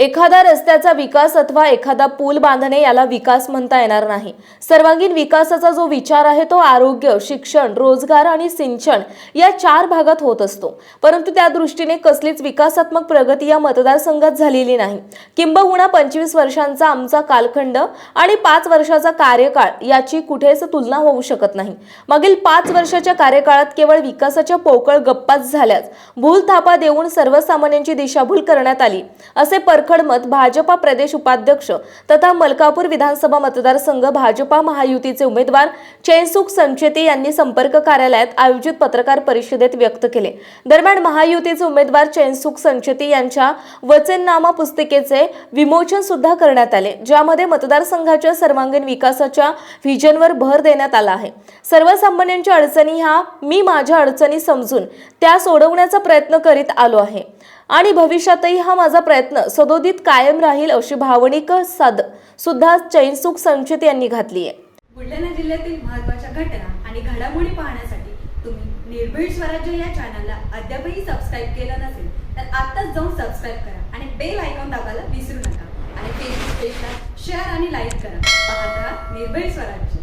एखादा रस्त्याचा विकास अथवा एखादा पूल बांधणे याला विकास म्हणता येणार नाही. सर्वांगीण विकासाचा जो विचार आहे तो आरोग्य शिक्षण रोजगार आणि सिंचन या चार भागात होत असतो. परंतु त्या दृष्टीने कसलीच विकासात्मक प्रगती या मतदारसंघात झालेली नाही. किंबहुना पंचवीस वर्षांचा आमचा कालखंड आणि पाच वर्षाचा कार्यकाळ याची कुठेच तुलना होऊ शकत नाही. मागील पाच वर्षाच्या कार्यकाळात केवळ विकासाच्या पोकळ गप्पाच झाल्याच भूल थापा देऊन सर्वसामान्यांची दिशाभूल करण्यात आली असे पर खडमत भाजपा प्रदेश उपाध्यक्ष तथा मलकापूर विधानसभा मतदारसंघ भाजपा महायुतीचे उमेदवार चैनसुख संचेती यांनी संपर्क कार्यालयात आयोजित पत्रकार परिषदेत व्यक्त केले. दरम्यान महायुतीचे उमेदवार चैनसुख संचेती यांच्या वचननामा पुस्तिकेचे विमोचन सुद्धा करण्यात आले ज्यामध्ये मतदारसंघाच्या सर्वांगीण विकासाच्या व्हिजनवर भर देण्यात आला आहे. सर्वसामान्यांच्या अडचणी ह्या मी माझ्या अडचणी समजून त्या सोडवण्याचा प्रयत्न करीत आलो आहे. आणि भविष्यातही हा माझा प्रयत्न सदोदित कायम राहील अशी भावनिक साद सुद्धा चैनसुख संचित यांनी घातली आहे. बुलढाणा जिल्ह्यातील महत्त्वाच्या घटना आणि घडामोडी पाहण्यासाठी तुम्ही निर्भीड स्वराज्य या चॅनलला अद्यापही सबस्क्राईब केलं नसेल तर आत्ताच जाऊन सबस्क्राईब करा आणि बेल आयकॉन दाबायला विसरू नका. आणि फेसबुक पेजला शेअर आणि लाईक करा. पाहत राहा निर्भीड स्वराज्य.